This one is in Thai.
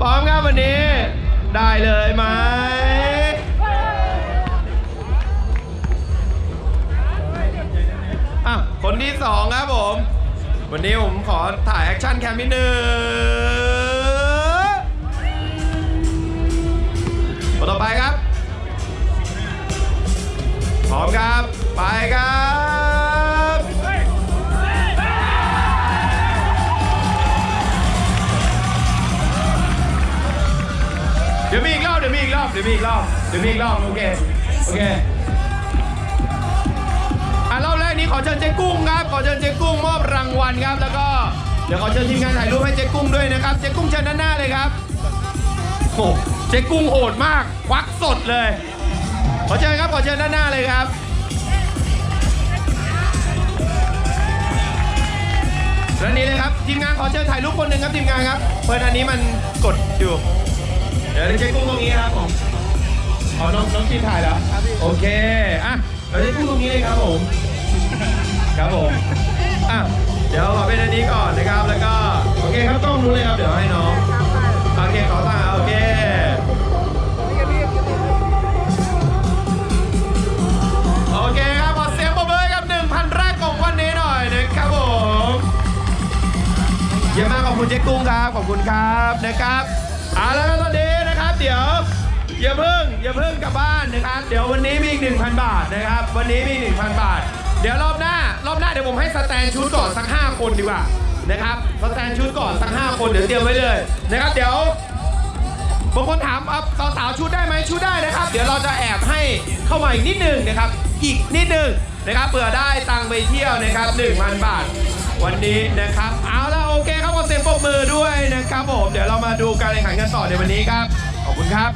พร้อมครับวันนี้ ได้เลยไหมอะคนที่สองครับผม วันนี้ผมขอถ่ายแอคชั่นแคมนิดนึง ดี๋ยวมีอีกรอบเดี๋ยวมีอีกรอบเดี๋ยวมีอีกรอบเดี๋ยวมีอีกรอบโอเคโอเคอะรอบแรกนี้ขอเชิญเจ๊กุ้งครับ ขอเชิญเจ๊กุ้งมอบรางวัลครับ แล้วก็เดี๋ยวขอเชิญทีมงานถ่ายรูปให้เจ๊กุ้งด้วยนะครับเจ๊กุ้งเชิญด้านหน้าเลยครับโอ้เจ๊กุ้งโหดมากควักสดเลย ขอเชิญครับขอเชิญด้านหน้าเลยครับและนี่เลยครับทีมงานขอเชิญถ่ายรูปคนหนึ่งครับทีมงานครับเพื่อนอันนี้มันกดอยู่ เดี๋ยวเจ๊กุ้งตรงนี้ครับผมขอน้องน้องทีมถ่ายแล้วโอเคอะเราจ๊กุ้งตรงนี้เลยครับผม ครับผมอะเดี๋ยวขอเป็นอันนี้ก่อนนะครับแล้วก็โอเคครับต้องรู้เลยครับเดี๋ยวให้น้องโอเคขอตาโอเคโอเคครับขอเสียงปรบมือให้กับ1,000แรกของวันนี้หน่อยนะครับผมเยี่ยมมากขอบคุณเจ๊กุ้งครับขอบคุณครับนะครับเอาแล้วตอนนี้ เดี๋ยวอย่าเพิ่งอย่าเพิ่งกลับบ้านนะครับ เดี๋ยววันนี้มีอีก1,000 บาทนะครับ วันนี้มี1,000 บาท เดี๋ยวรอบหน้ารอบหน้าเดี๋ยวผมให้สแตนชุดก่อนสัก5คนดีกว่านะครับสแตนชุดก่อนสัก5คนเดี๋ยวเตรียมไว้เลยนะครับ เดี๋ยวบางคนถามเอาสาวๆชุดได้ไหมชุดได้นะครับ เดี๋ยวเราจะแอบให้เข้ามาอีกนิดนึงนะครับ อีกนิดนึงนะครับเผื่อได้ตังไปเที่ยวนะครับ1,000 บาท วันนี้นะครับ เอาละโอเคครับขอเสียงปรบมือด้วยนะครับผมเดี๋ยวเรามาดูการแข่งขันกันต่อในวันนี้ครับ ขอบคุณครับ